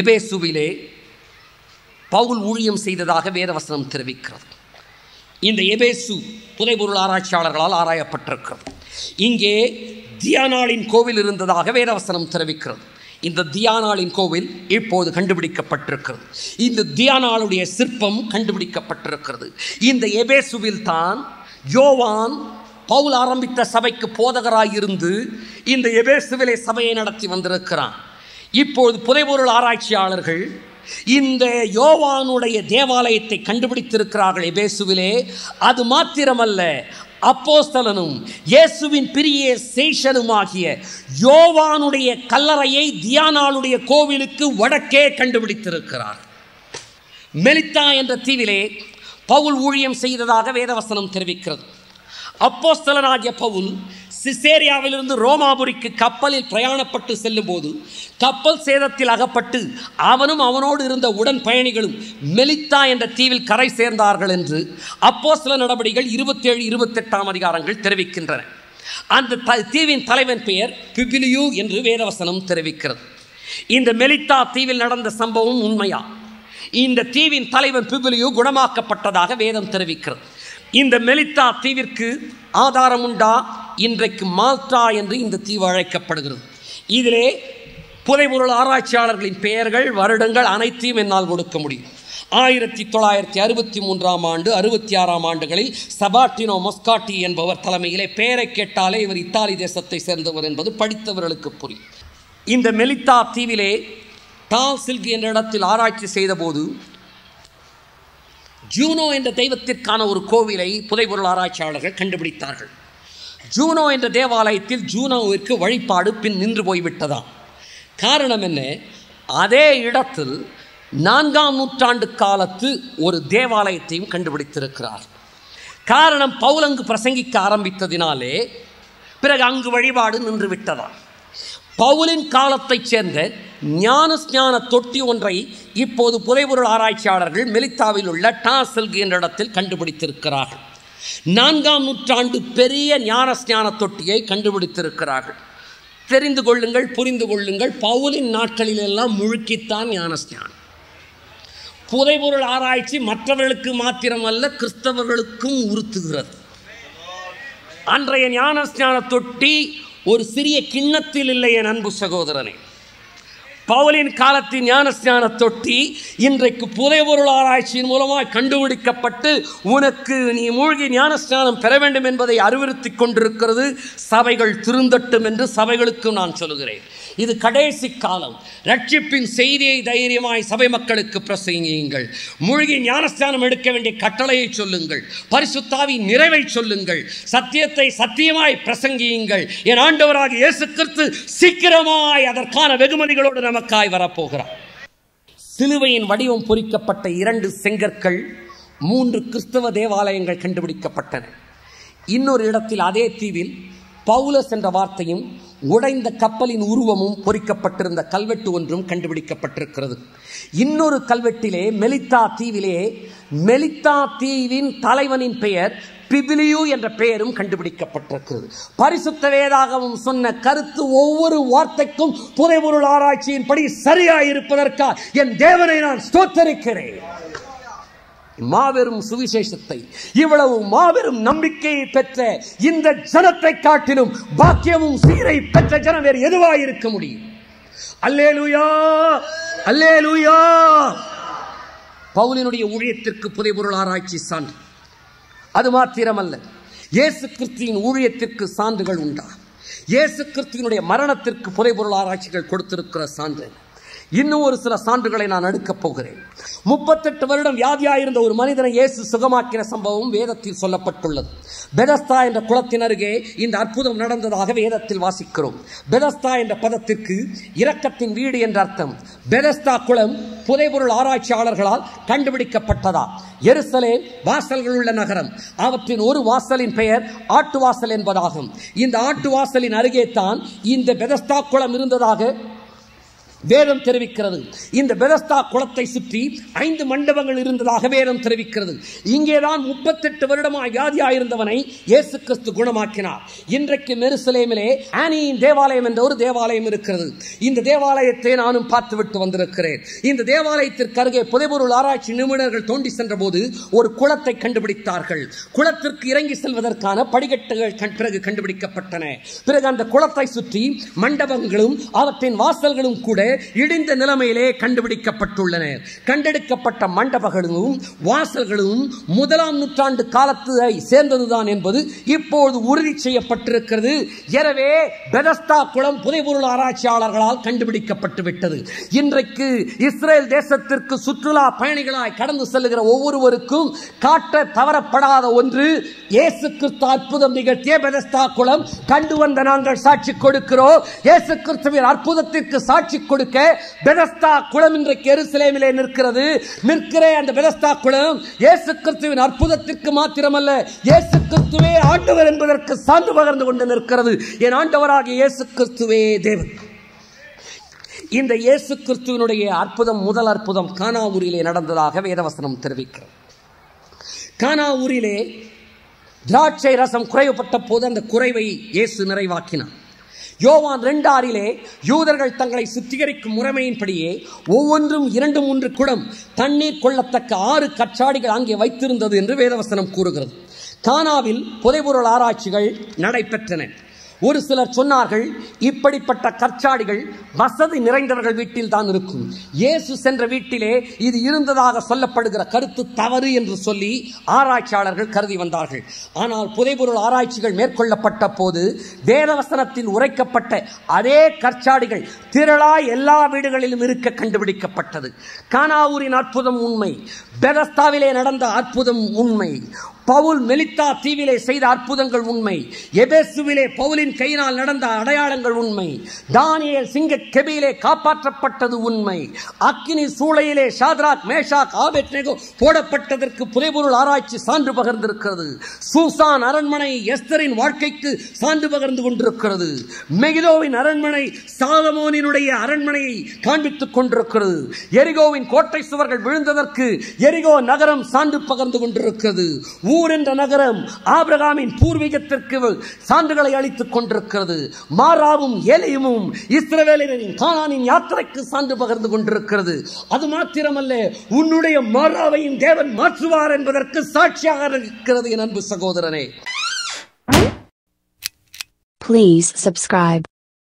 எபேசுவிலே பவுல் ஊழியம் செய்ததாக வேதவசனம் தெரிவிக்கிறது. இந்த எபேசு புதைபொருள் ஆராய்ச்சியாளர்களால் ஆராயப்பட்டிருக்கிறது. இங்கே தியானாளின் கோவில் இருந்ததாக வேதவசனம் தெரிவிக்கிறது. இந்த தியானாளின் கோவில் இப்போது கண்டுபிடிக்கப்பட்டிருக்கிறது. இந்த தியானாளுடைய சிற்பம் கண்டுபிடிக்கப்பட்டிருக்கிறது. இந்த எபேசுவில் தான் யோவான் பவுல் ஆரம்பித்த சபைக்கு போதகராயிருந்து இந்த எபேசுவிலே சபையை நடத்தி வந்திருக்கிறான். இப்போது புதைபொருள் ஆராய்ச்சியாளர்கள் இந்த யோவானுடைய தேவாலயத்தை கண்டுபிடித்திருக்கிறார்கள் எபேசுவிலே. அது மாத்திரமல்ல அப்போஸ்தலனும் இயேசுவின் பிரிய சேஷனுமாகிய யோவானுடைய கல்லறையை தியானாளுடைய கோவிலுக்கு வடக்கே கண்டுபிடித்திருக்கிறார். மெலித்தா என்ற தீவிலே பவுல் ஊழியம் செய்ததாக வேதவசனம் தெரிவிக்கிறது. அப்போஸ்தலனாகிய பவுல் சிசேரியாவிலிருந்து ரோமாபுரிக்கு கப்பலில் பிரயாணப்பட்டு செல்லும்போது கப்பல் சேதத்தில் அகப்பட்டு அவனும் அவனோடு இருந்த உடன் பயணிகளும் மெலித்தா என்ற தீவில் கரை சேர்ந்தார்கள் என்று அப்போஸ்தல நடவடிக்கைகள் இருபத்தேழு இருபத்தெட்டாம் அதிகாரங்கள் தெரிவிக்கின்றன. அந்த த தீவின் தலைவன் பெயர் பிபிலியு என்று வேதவசனம் தெரிவிக்கிறது. இந்த மெலித்தா தீவில் நடந்த சம்பவம் உண்மையா? இந்த தீவின் தலைவன் பிபிலியு குணமாக்கப்பட்டதாக வேதம் தெரிவிக்கிறது. இந்த மெலித்தா தீவிற்கு ஆதாரம் உண்டா இன்றைக்கு மால்டா என்று இந்த தீவு அழைக்கப்படுகிறது. இதிலே புதைபொருள் ஆராய்ச்சியாளர்களின் பெயர்கள் வருடங்கள் அனைத்தையும் என்னால் கொடுக்க முடியும். ஆயிரத்தி தொள்ளாயிரத்தி அறுபத்தி மூன்றாம் ஆண்டு அறுபத்தி ஆறாம் ஆண்டுகளில் சபாட்டினோ மொஸ்காட்டி என்பவர் தலைமையிலே பெயரை கேட்டாலே இவர் இத்தாலி தேசத்தை சேர்ந்தவர் என்பது படித்தவர்களுக்கு புரியும். இந்த மெலித்தா தீவிலே டால் சில்க் என்ற இடத்தில் ஆராய்ச்சி செய்தபோது ஜூனோ என்ற தெய்வத்திற்கான ஒரு கோவிலை புதைபொருள் ஆராய்ச்சியாளர்கள் கண்டுபிடித்தார்கள். ஜூனோ என்ற தேவாலயத்தில் ஜூனோவிற்கு வழிபாடு பின் நின்று போய்விட்டதாம். காரணம் என்ன? அதே இடத்தில் நான்காம் நூற்றாண்டு காலத்து ஒரு தேவாலயத்தையும் கண்டுபிடித்திருக்கிறார். காரணம் பவுலங்கு பிரசங்கிக்க ஆரம்பித்ததினாலே பிறகு அங்கு வழிபாடு நின்று விட்டதாம். பவுலின் காலத்தைச் சேர்ந்த ஞானஸ்ஞான தொட்டி ஒன்றை இப்போது புதைபொருள் ஆராய்ச்சியாளர்கள் மெலித்தாவில் உள்ள டாசல்கு என்ற இடத்தில் கண்டுபிடித்திருக்கிறார்கள். நான்காம் நூற்றாண்டு பெரிய ஞானஸ்ஞான தொட்டியை கண்டுபிடித்திருக்கிறார்கள். தெரிந்து கொள்ளுங்கள் புரிந்து கொள்ளுங்கள் பவுலின் நாட்களிலெல்லாம் முழுக்கித்தான் ஞானஸ்ஞானம் புதைபொருள் ஆராய்ச்சி மற்றவர்களுக்கு மாத்திரமல்ல கிறிஸ்தவர்களுக்கும் உறுத்துகிறது. அன்றைய ஞானஸ்ஞான தொட்டி ஒரு சிறிய கிண்ணத்தில் இல்லை என் அன்பு சகோதரனே. பவுலின் காலத்தின் ஞானஸ்ஞான தொட்டி இன்றைக்கு புதைபொருள் ஆராய்ச்சியின் மூலமாக கண்டுபிடிக்கப்பட்டு உனக்கு நீ மூழ்கி ஞானஸ்நானம் பெற வேண்டும் என்பதை அறிவுறுத்தி கொண்டிருக்கிறது. சபைகள் திருந்தட்டும் என்று சபைகளுக்கு நான் சொல்கிறேன் இது கடைசி காலம். ரட்சிப்பின் செய்தியை தைரியமாய் சபை மக்களுக்கு பிரசங்கியுங்கள். மூழ்கி ஞானஸ்தானம் எடுக்க வேண்டிய கட்டளையை சொல்லுங்கள். பரிசுத்தாவின் நிறைவை சொல்லுங்கள். சத்தியத்தை சத்தியமாய் பிரசங்கியுங்கள். என் ஆண்டவராக இயேசு கிறிஸ்து சீக்கிரமாய் அதற்கான வெகுமதிகளோடு நமக்காய் வரப்போகிறார். சிலுவையின் வடிவம் பொறிக்கப்பட்ட இரண்டு செங்கற்கள் மூன்று கிறிஸ்தவ தேவாலயங்கள் கண்டுபிடிக்கப்பட்டன. இன்னொரு இடத்தில் அதே தீவில் பவுலஸ் என்ற வார்த்தையும் உடைந்த கப்பலின் உருவமும் பொறிக்கப்பட்டிருந்த கல்வெட்டு ஒன்றும் கண்டுபிடிக்கப்பட்டிருக்கிறது. இன்னொரு கல்வெட்டிலே மெலித்தா தீவிலே மெலித்தா தீவின் தலைவனின் பெயர் பிபிலியு என்ற பெயரும் கண்டுபிடிக்கப்பட்டிருக்கிறது. பரிசுத்த வேதாகவும் சொன்ன கருத்து ஒவ்வொரு வார்த்தைக்கும் புதைபொருள் ஆராய்ச்சியின்படி சரியாயிருப்பதற்காக என் தேவனை நான் ஸ்தோத்தரிக்கிறேன். மாபெரும் சுவிசேஷத்தை இவ்வளவு மாபெரும் நம்பிக்கையை பெற்ற இந்த ஜனத்தை காட்டிலும் பாக்கியமும் சீரை பெற்ற ஜனம் வேறு எதுவாக இருக்க முடியும்? அல்லேலுயா! அல்லேலுயா! பவுலினுடைய ஊழியத்திற்கு புதைபொருள் ஆராய்ச்சி சான்று. அது மாத்திரமல்ல இயேசு கிறிஸ்தியின் ஊழியத்திற்கு சான்றுகள் உண்டா? இயேசு கிறிஸ்தியினுடைய மரணத்திற்கு புதைபொருள் ஆராய்ச்சிகள் கொடுத்திருக்கிற சான்று இன்னும் ஒரு சில சான்றுகளை நான் அடுக்கப் போகிறேன். முப்பத்தெட்டு வருடம் வியாதியாயிருந்த ஒரு மனிதனை இயேசு சுகமாக்கின சம்பவம் வேதத்தில் சொல்லப்பட்டுள்ளது. பெதஸ்தா என்ற குளத்தினருகே இந்த அற்புதம் நடந்ததாக வேதத்தில் வாசிக்கிறோம். பெதஸ்தா என்ற பதத்திற்கு இரக்கத்தின் வீடு என்ற அர்த்தம். பெதஸ்தா குளம் புதைபொருள் ஆராய்ச்சியாளர்களால் கண்டுபிடிக்கப்பட்டதா? எருசலேம் வாசல்கள் உள்ள நகரம். அவற்றின் ஒரு வாசலின் பெயர் ஆட்டு வாசல் என்பதாகும். இந்த ஆட்டு வாசலின் அருகே தான் இந்த பெதஸ்தா குளம் இருந்ததாக வேதம் தெரிவிக்கிறது. இந்த பெதஸ்தா குளத்தை சுற்றி ஐந்து மண்டபங்கள் இருந்ததாக வேதம் தெரிவிக்கிறது. இங்கேதான் முப்பத்தெட்டு வருடமாய் வியாதியாயிருந்தவனை இயேசு கிறிஸ்து குணமாக்கினார். இன்றைக்கு மெருசலேமிலே ஆனியின் தேவாலயம் என்ற ஒரு தேவாலயம் இருக்கிறது. இந்த தேவாலயத்தை நானும் பார்த்துவிட்டு வந்திருக்கிறேன். இந்த தேவாலயத்திற்கு அருகே புதைபொருள் ஆராய்ச்சி நிபுணர்கள் தோண்டி சென்ற போது ஒரு குளத்தை கண்டுபிடித்தார்கள். குளத்திற்கு இறங்கி செல்வதற்கான படிக்கட்டுகள் கண்- பிறகு கண்டுபிடிக்கப்பட்டன. பிறகு அந்த குளத்தை சுற்றி மண்டபங்களும் அவற்றின் வாசல்களும் கூட இடிந்த நிலைமையிலே கண்டுபிடிக்கப்பட்டுள்ளன. கண்டெடுக்கப்பட்ட மண்டபங்களும் வாசல்களும் முதலாம் நூற்றாண்டு காலத்தை சேர்ந்ததுதான் என்பது இப்போது உறுதி செய்யப்பட்டிருக்கிறது. எனவே பெதஸ்தா குளம் புதைபொருள் ஆராய்ச்சியாளர்களால் கண்டுபிடிக்கப்பட்டு விட்டது இன்றைக்கு இஸ்ரேல் தேசத்திற்கு சுற்றுலா பயணிகளாய் கடந்து செல்லுகிற ஒவ்வொருவருக்கும் காட்ட தவறப்படாத ஒன்று இயேசு கிறிஸ்து அற்புதம் நிகழ்த்திய பெதஸ்தா குளம். கண்டு வந்த நாங்கள் சாட்சி கொடுக்கிறோம். இயேசு கிறிஸ்துவின் அற்புதத்திற்கு சாட்சி கொடு கொடுக்க பெதஸ்தா குளம் இன்றைக்கு எருசலேமிலே நிற்கிறது. நிற்கிற அந்த பெதஸ்தா குளம் இயேசு கிறிஸ்துவின் அற்புதத்திற்கு மாத்திரமல்ல. இயேசு கிறிஸ்துவே ஆண்டவர் என்பதற்கு சான்று பகர்ந்து கொண்டு நிற்கிறது. என் ஆண்டவராகிய இயேசு கிறிஸ்துவே தேவன். இந்த இயேசு கிறிஸ்துவனுடைய அற்புதம் முதல் அற்புதம் கானாவூரிலே நடந்ததாக வேதவசனம் தெரிவிக்கிறது. கானாவூரிலே திராட்சை ரசம் குறைவுபட்ட போது அந்த குறைவை இயேசு நிறைவாக்கினார். யோவான் ரெண்டு ஆறிலே யூதர்கள் தங்களை சுத்திகரிக்கும் முறைமையின்படியே ஒவ்வொன்றும் இரண்டு மூன்று குடம் தண்ணீர் கொள்ளத்தக்க ஆறு கச்சாடிகள் அங்கே வைத்திருந்தது என்று வேதவசனம் கூறுகிறது. கானாவில் புதைபொருள் ஆராய்ச்சிகள் நடைபெற்றன. ஒரு சிலர் சொன்னார்கள் இப்படிப்பட்ட கற்சாடிகள் வசதி நிறைந்தவர்கள் வீட்டில் தான் இருக்கும். இயேசு சென்ற வீட்டிலே இது இருந்ததாக சொல்லப்படுகிற கருத்து தவறு என்று சொல்லி ஆராய்ச்சியாளர்கள் கருதி வந்தார்கள். ஆனால் புதைபொருள் ஆராய்ச்சிகள் மேற்கொள்ளப்பட்ட போது வேதவசனத்தில் உரைக்கப்பட்ட அதே கற்சாடிகள் திரளாய் எல்லா வீடுகளிலும் இருக்க கண்டுபிடிக்கப்பட்டது. கானாவூரின் அற்புதம் உண்மை பெதஸ்தாவிலே நடந்த அற்புதம் உண்மை. பவுல் மெலித்தா தீவிலே செய்த அற்புதங்கள் உண்மை. எபேசுவிலே பவுலின் கையினால் நடந்த அடையாளங்கள் உண்மை. தானியல் சிங்க கெபியிலே காப்பாற்றப்பட்டது உண்மை. அக்கினி சூளையிலே ஷாத்ராக் மேஷாக் ஆபெத்நேகோ போடப்பட்டதற்கு புதைபொருள் ஆராய்ச்சி சான்று பகிர்ந்திருக்கிறது. சூசான் அரண்மனை எஸ்தரின் வாழ்க்கைக்கு சான்று பகிர்ந்து கொண்டிருக்கிறது. மெகிதோவின் அரண்மனை சாலமோனினுடைய அரண்மனையை காண்பித்துக் கொண்டிருக்கிறது. எரிகோவின் கோட்டை சுவர்கள் விழுந்ததற்கு எரிகோ நகரம் சான்று பகிர்ந்து கொண்டிருக்கிறது. ஊர் என்ற நகரம் ஆபிரகாமின் பூர்வீகத்திற்கு சான்றுகளை அளித்துக் கொண்டிருக்கிறது. மாறாவும் ஏலியமும் இஸ்ரவேலரின் காணானின் யாத்திரைக்கு சான்று பகிர்ந்து கொண்டிருக்கிறது. அது மாத்திரமல்ல உன்னுடைய மாறாவையும் தேவன் மாற்றுவார் என்பதற்கு சாட்சியாக இருக்கிறது என் அன்பு சகோதரனே. Please subscribe.